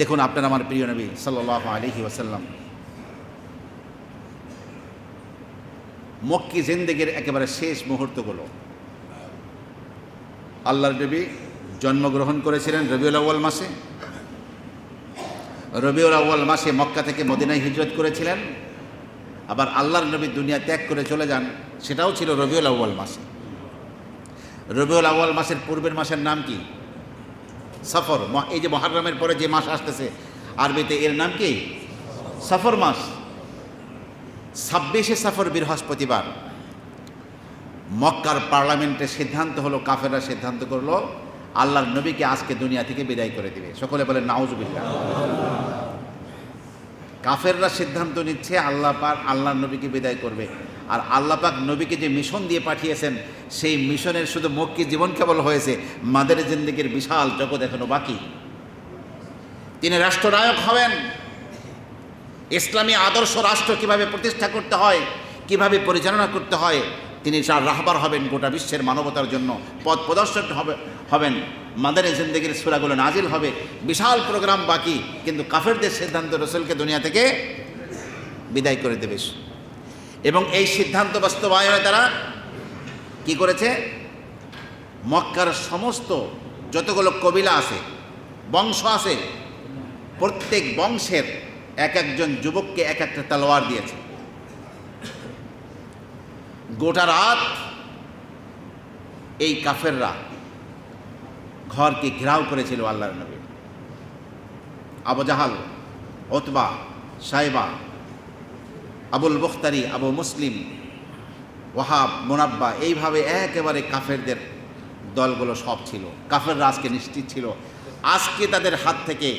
দেখুন, আপনার আমার প্রিয় নবী সাল্লাহ আলহি ওসাল্লাম মক্কি জিন্দেগির একেবারে শেষ মুহূর্তগুলো আল্লাহর নবী জন্মগ্রহণ করেছিলেন রবিউল আউ্য়াল মাসে। রবিউল আউ্য়াল মাসে মক্কা থেকে মদিনায় হিজরত করেছিলেন। আবার আল্লাহর নবী দুনিয়া ত্যাগ করে চলে যান, সেটাও ছিল রবিউল আউ্য়াল মাসে। রবিউল আউ্য়াল মাসের পূর্বের মাসের নাম কি? সফর। এই যে মহারমের পরে যে মাস আসতেছে, আরবিতে এর নাম কি? সফর মাস। ছাব্বিশে সফর বৃহস্পতিবার। মক্কার পার্লামেন্টের সিদ্ধান্ত হলো, কাফেররা সিদ্ধান্ত করল, আল্লাহর নবীকে আজকে দুনিয়া থেকে বিদায় করে দিবে। সকলে বলেন, নাউজুবিল্লাহ। কাফেররা সিদ্ধান্ত নিচ্ছে, আল্লাহ পাক, আল্লাহর নবীকে বিদায় করবে। আর আল্লাহ পাক নবীকে যে মিশন দিয়ে পাঠিয়েছেন, সেই মিশনের শুধু মক্কি জীবন কেবল হয়েছে, মাদের জিন্দিগির বিশাল জগৎ এখনও বাকি। তিনি রাষ্ট্রনায়ক হবেন। ইসলামী আদর্শ রাষ্ট্র কীভাবে প্রতিষ্ঠা করতে হয়, কীভাবে পরিচালনা করতে হয়, তিনি তার রাহবার হবেন গোটা বিশ্বের মানবতার জন্য। পথ প্রদর্শক হবে, হবেন। মাদারে জিন্দগির সুরাগুলো নাজিল হবে। বিশাল প্রোগ্রাম বাকি, কিন্তু কাফেরদের সিদ্ধান্ত রসুলকে দুনিয়া থেকে বিদায় করে দেবে। এবং এই সিদ্ধান্ত বাস্তবায়নে তারা কি করেছে? মক্কার সমস্ত যতগুলো কবিলা আছে, বংশ আছে, প্রত্যেক বংশের এক একজন যুবককে এক একটা তলোয়ার দিয়েছে। গোটা রাত এই কাফেররা ঘরকে ঘেরাও করেছিল আল্লাহর নবী। আবু জাহাল ওতবা সাইবা আবুল বখতারি আবু মুসলিম, ওয়াহাব, মোনাব্বা, এইভাবে একেবারে কাফেরদের দলগুলো সব ছিল। কাফেররা আজকে নিশ্চিত ছিল। আজকে তাদের হাত থেকে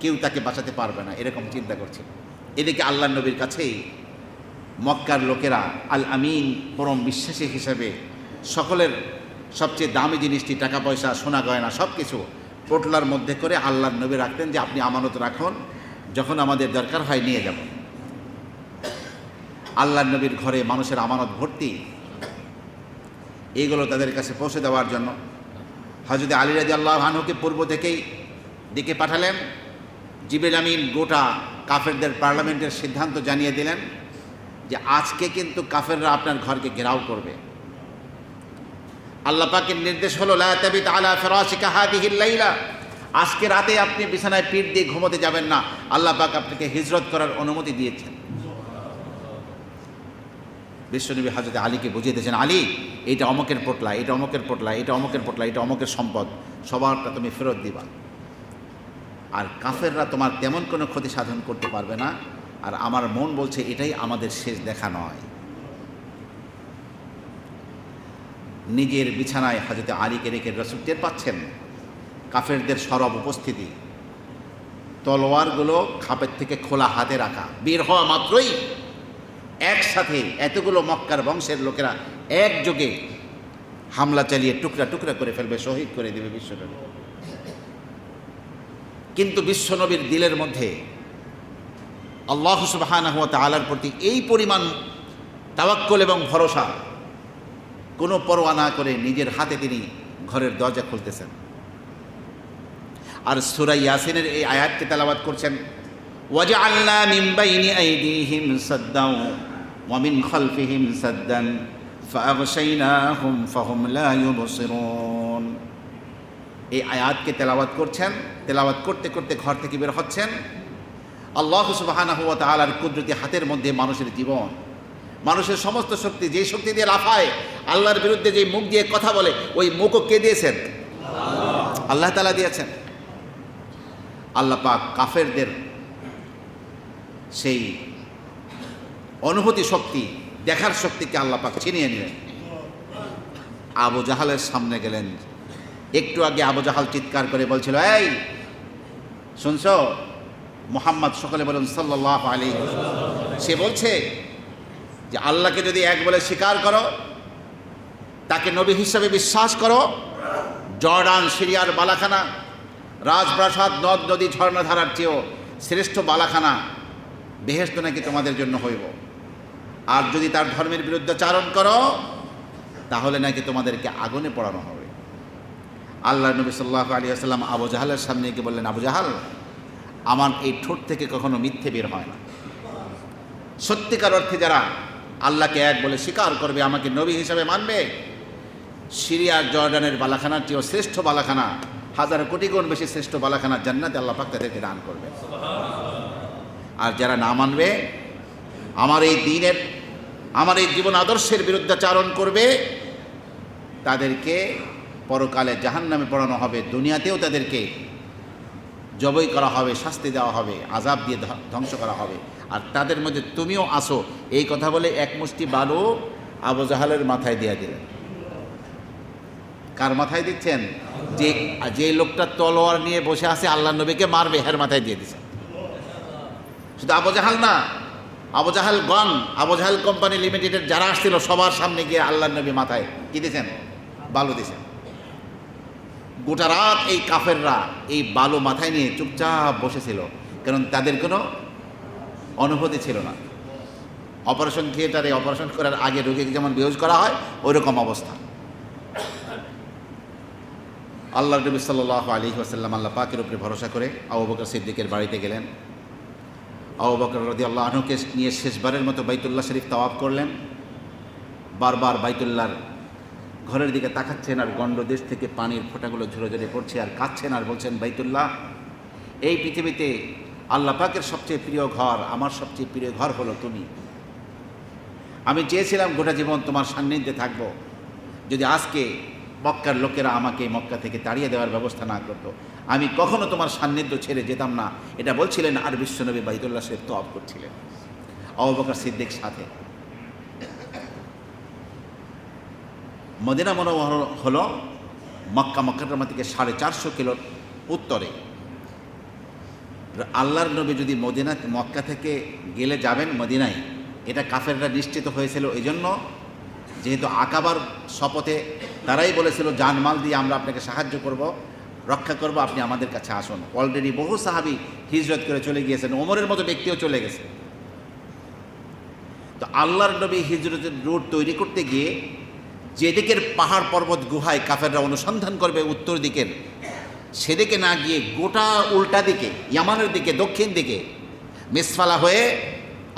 কেউ তাকে বাঁচাতে পারবে না, এরকম চিন্তা করছিল এদিকে আল্লাহ নবীর কাছেই মক্কার লোকেরা আল আমিন পরম বিশ্বাসী হিসেবে সকলের সবচেয়ে দামি জিনিসটি টাকা পয়সা সোনা গয়না সব কিছু পোটলার মধ্যে করে আল্লাহর নবী রাখতেন যে, আপনি আমানত রাখুন, যখন আমাদের দরকার হয় নিয়ে যাব। আল্লাহর নবীর ঘরে মানুষের আমানত ভর্তি। এইগুলো তাদের কাছে পৌঁছে দেওয়ার জন্য। হজরত আলী রাজি আল্লাহ ভানুকে পূর্ব থেকেই দিকে পাঠালেন। জিবেল আমিন গোটা কাফেরদের পার্লামেন্টের সিদ্ধান্ত জানিয়ে দিলেন যে আজকে কিন্তু কাফেররা আপনার ঘরকে ঘেরাও করবে। আল্লাহ পাকের নির্দেশ হলো লাইলা। আজকে রাতে আপনি বিছানায় পিঠ দিয়ে ঘুমোতে যাবেন না। আল্লাহ পাক আপনাকে হিজরত করার অনুমতি দিয়েছেন। বিশ্বনবী হাজরত আলীকে বুঝিয়ে দিয়েছেন, আলী এটা অমকের পোটলা এটা অমকের পোটলা এটা অমকের পোটলা এটা অমকের সম্পদ, সবারটা তুমি ফেরত দিবা। আর কাফেররা তোমার তেমন কোনো ক্ষতি সাধন করতে পারবে না, আর আমার মন বলছে এটাই আমাদের শেষ দেখা নয়। নিজের বিছানায় হাজরতে আলীকে রেখে রসুল টের পাচ্ছেন, কাফেরদের সরব উপস্থিতি। তলোয়ারগুলো খাপের থেকে খোলা হাতে রাখা, বের হওয়া মাত্রই একসাথে এতগুলো মক্কার বংশের লোকেরা একযোগে হামলা চালিয়ে টুকরা টুকরা করে ফেলবে, শহীদ করে দেবে বিশ্বনবী। কিন্তু বিশ্বনবীর দিলের মধ্যে আল্লাহ সুবাহানা তালার প্রতি এই পরিমাণ তাওয়াক্কল এবং ভরসা কোনো পরোয়া না করে নিজের হাতে তিনি ঘরের দরজা খুলতেছেন। আর সুরাই ইয়াসিনের এই আয়াতকে তালাবাদ করছেন মিন বাইনি আইদিহিম সাদ্দাও ওয়া মিন খালফিহিম সাদ্দান ফাআগশাইনাহুম ফাহুম লা ইউবসিরুন এই আয়াতকে তেলাওয়াত করছেন, তেলাওয়াত করতে করতে ঘর থেকে বের হচ্ছেন। আল্লাহ সুবাহানাহু ওয়া তাআলার কুদরতি হাতের মধ্যে মানুষের জীবন। মানুষের সমস্ত শক্তি, যে শক্তি দিয়ে লাফায়, আল্লাহর বিরুদ্ধে যে মুখ দিয়ে কথা বলে, ওই মুখও কে দিয়েছেন? আল্লাহ। তালা দিয়েছেন। আল্লাহ পাক কাফেরদের সেই অনুভূতি শক্তি, দেখার শক্তিকে আল্লাহ পাক ছিনিয়ে নিলেন। আবু জাহালের সামনে গেলেন। একটু আগে আবু জাহাল চিৎকার করে বলছিল, এই, শুনছ? মোহাম্মদ সকলে বলুন সাল্লাহ আলী সে বলছে যে, আল্লাহকে যদি এক বলে স্বীকার করো, তাকে নবী হিসাবে বিশ্বাস করো, জর্ডান, সিরিয়ার বালাখানা, রাজপ্রাসাদ, নদ, নদী, ঝর্ণাধারার চেয়েও শ্রেষ্ঠ বালাখানা বেহেস্ত নাকি তোমাদের জন্য হইব। আর যদি তার ধর্মের বিরুদ্ধে চারণ করো, তাহলে নাকি তোমাদেরকে আগুনে পড়ানো হবে। আল্লাহ নবী সাল্লাহ আলী আসাল্লাম আবু জাহালের সামনে গিয়ে বললেন, আবু জাহাল, আমার এই ঠোঁট থেকে কখনো মিথ্যে বের হয় না। সত্যিকার অর্থে যারা আল্লাহকে এক বলে স্বীকার করবে, আমাকে নবী হিসাবে মানবে। সিরিয়ার জর্ডানের বালাখানার চেয়েও শ্রেষ্ঠ বালাখানা, হাজার কোটি গুণ বেশি শ্রেষ্ঠ বালাখানা জান্নাতে আল্লাহ পাক তাদেরকে দান করবে আর যারা না মানবে, আমার এই দিনের, আমার এই জীবন আদর্শের বিরুদ্ধাচারণ করবে, তাদেরকে পরকালে জাহান নামে পড়ানো হবে, দুনিয়াতেও তাদেরকে জবই করা হবে, শাস্তি দেওয়া হবে আজাব দিয়ে ধ্ব- ধ্বংস করা হবে। আর তাদের মধ্যে তুমিও আসো। এই কথা বলে এক মুষ্টি বালু আবু জাহালের মাথায় দিয়ে দিলেন। কার মাথায় দিচ্ছেন? যে যে লোকটা তলোয়ার নিয়ে বসে আছে, আল্লাহ নবীকে মারবে, হের মাথায় দিয়ে দিচ্ছেন শুধু আবু জাহাল না, আবু জাহাল গন, আবু জাহাল কোম্পানি লিমিটেডের যারা আসছিল, সবার সামনে গিয়ে আল্লাহ নবী মাথায় কি দিয়েছেন বালু দিয়েছেন গোটা রাত এই কাফেররা এই বালু মাথায় নিয়ে চুপচাপ বসেছিল, কারণ তাদের কোনো অনুভূতি ছিল না। অপারেশন থিয়েটারে অপারেশন করার আগে রোগীকে যেমন বেহুশ করা হয় ওই রকম অবস্থা। আল্লাহ নবী সাল্লাহ আলী ওসাল্লাম আল্লাহ পাকের উপরে ভরসা করে আবু বকর সিদ্দিকের বাড়িতে গেলেন। আবু বকর রদি আল্লাহ নিয়ে শেষবারের মতো বাইতুল্লাহ শরীফ তাওয়াব করলেন। বারবার বাইতুল্লাহর ঘরের দিকে তাকাচ্ছেন আর গণ্ড দেশ থেকে পানির ফোঁটাগুলো ঝরে ঝরে পড়ছে আর কাঁদছেন আর বলছেন, বাইতুল্লাহ, এই পৃথিবীতে আল্লাহ পাকের সবচেয়ে প্রিয় ঘর, আমার সবচেয়ে প্রিয় ঘর হলো তুমি। আমি চেয়েছিলাম গোটা জীবন তোমার সান্নিধ্যে থাকব। যদি আজকে মক্কার লোকেরা আমাকে মক্কা থেকে তাড়িয়ে দেওয়ার ব্যবস্থা না করতো আমি কখনো তোমার সান্নিধ্য ছেড়ে যেতাম না। এটা বলছিলেন আর বিশ্বনবী বাইতুল্লাহ শরীফ তো করছিলেন। অবকার সিদ্দিক সাথে। মদিনা মনোহর হলো মক্কা মক্কাটামা থেকে সাড়ে চারশো কিলো উত্তরে। আল্লাহর নবী যদি মদিনা, মক্কা থেকে গেলে যাবেন মদিনায়, এটা কাফেররা নিশ্চিত হয়েছিল। এই জন্য যেহেতু আকাবার শপথে তারাই বলেছিল, জানমাল দিয়ে আমরা আপনাকে সাহায্য করব। রক্ষা করব, আপনি আমাদের কাছে আসুন। অলরেডি বহু সাহাবি হিজরত করে চলে গিয়েছেন, ওমরের মতো ব্যক্তিও চলে গেছে। তো আল্লাহর নবী হিজরতের রুট তৈরি করতে গিয়ে যেদিকের পাহাড় পর্বত গুহায় কাফেররা অনুসন্ধান করবে উত্তর দিকের, সেদিকে না গিয়ে গোটা উল্টা দিকে, ইয়ামানের দিকে, দক্ষিণ দিকে, মিসফালা হয়ে,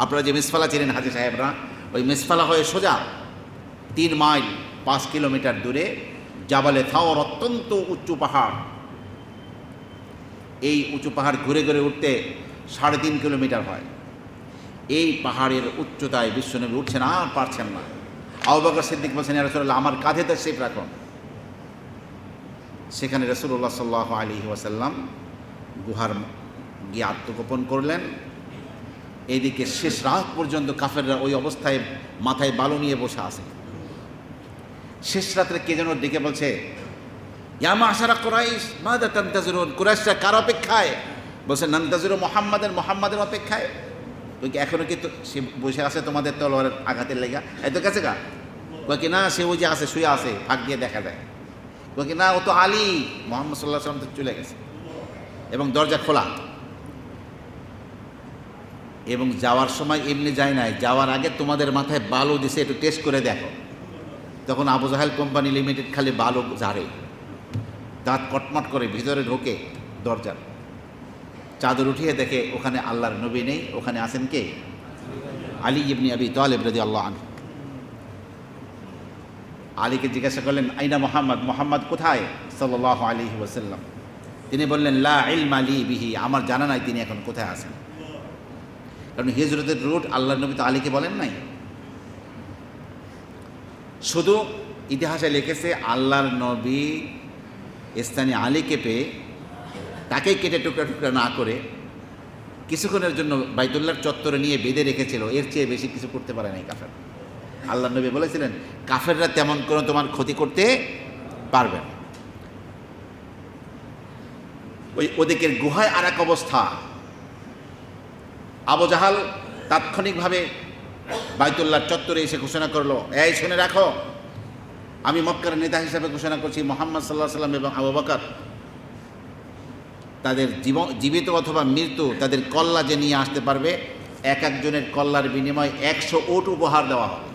আপনারা যে মিসফালা চিনেন হাজি সাহেবরা, ওই মিসফালা হয়ে সোজা তিন মাইল পাঁচ কিলোমিটার দূরে জাবালে থাওর অত্যন্ত উঁচু পাহাড়। এই উঁচু পাহাড় ঘুরে ঘুরে উঠতে সাড়ে তিন কিলোমিটার হয়। এই পাহাড়ের উচ্চতায় বিশ্বনবী উঠছেন আর পারছেন না। আবুবকর সিদ্দিক বলছেন রাসূলুল্লাহ, আমার কাঁধে তার শেপ রাখুন সেখানে রসুল্লাহ সাল্লাহ আলী ওয়াসাল্লাম গুহার গিয়ে আত্মগোপন করলেন। এদিকে শেষ রাত পর্যন্ত কাফেররা ওই অবস্থায় মাথায় বালু নিয়ে বসে আছে। শেষ রাত্রে কে যেন ডেকে বলছে ইয়ামা আশারা কোরাইশ, মাদা তান্তাজুরুন? কুরাইশরা কার অপেক্ষায়? বলছে, নান্তাজুর মোহাম্মদের মোহাম্মদের অপেক্ষায়? ওই কি, এখনও কি সে বসে আছে তোমাদের তলোয়ারের আঘাতের লেগা? এত কাছে গা? কয় কি, না, সে যে আছে, শুয়ে আছে, ফাঁক দিয়ে দেখা যায়। কয় কি, না, ও তো আলী। মোহাম্মদ সাল্লাহ সাল্লাম তো চলে গেছে। এবং দরজা খোলা। এবং যাওয়ার সময় এমনি যায় নাই। যাওয়ার আগে তোমাদের মাথায় বালু দিছে, একটু টেস্ট করে দেখো। তখন আবু জাহেল কোম্পানি লিমিটেড খালি বালু ঝাড়ে। দাঁত কটমট করে ভিতরে ঢোকে দরজার। চাদর উঠিয়ে দেখে ওখানে আল্লাহর নবী নেই, ওখানে আছেন কে? আলী ইবনি আবি তালেব রাজি আল্লাহ আনহু। আলীকে জিজ্ঞাসা করলেন, আইনা মোহাম্মদ? মোহাম্মদ কোথায়? সাল্লাহ আলী ওসাল্লাম তিনি বললেন, লা ইলম আলী বিহি। আমার জানা নাই তিনি এখন কোথায় আছেন। কারণ হিজরতের রুট আল্লাহ নবী তো আলীকে বলেন নাই। শুধু ইতিহাসে লিখেছে, আল্লাহর নবী স্থানীয় আলীকে পেয়ে তাকে কেটে টুকরা টুকরা না করে কিছুক্ষণের জন্য বাইতুল্লাহর চত্বরে নিয়ে বেঁধে রেখেছিল। এর চেয়ে বেশি কিছু করতে পারে নাই কাফের। আল্লাহ নবী বলেছিলেন, কাফেররা তেমন কোনো তোমার ক্ষতি করতে পারবে না। ওই ওদিকের গুহায় আর এক অবস্থা। আবু জাহাল তাৎক্ষণিকভাবে বাইতুল্লাহ চত্বরে এসে ঘোষণা করল, এই, শুনে রাখো আমি মক্কার নেতা হিসাবে ঘোষণা করছি মোহাম্মদ সাল্লাহ সাল্লাম এবং আবু বাকর। তাদের জীবিত অথবা মৃত্যু তাদের কল্লা যে নিয়ে আসতে পারবে, এক একজনের কল্লার বিনিময়ে একশো ওট উপহার দেওয়া হবে।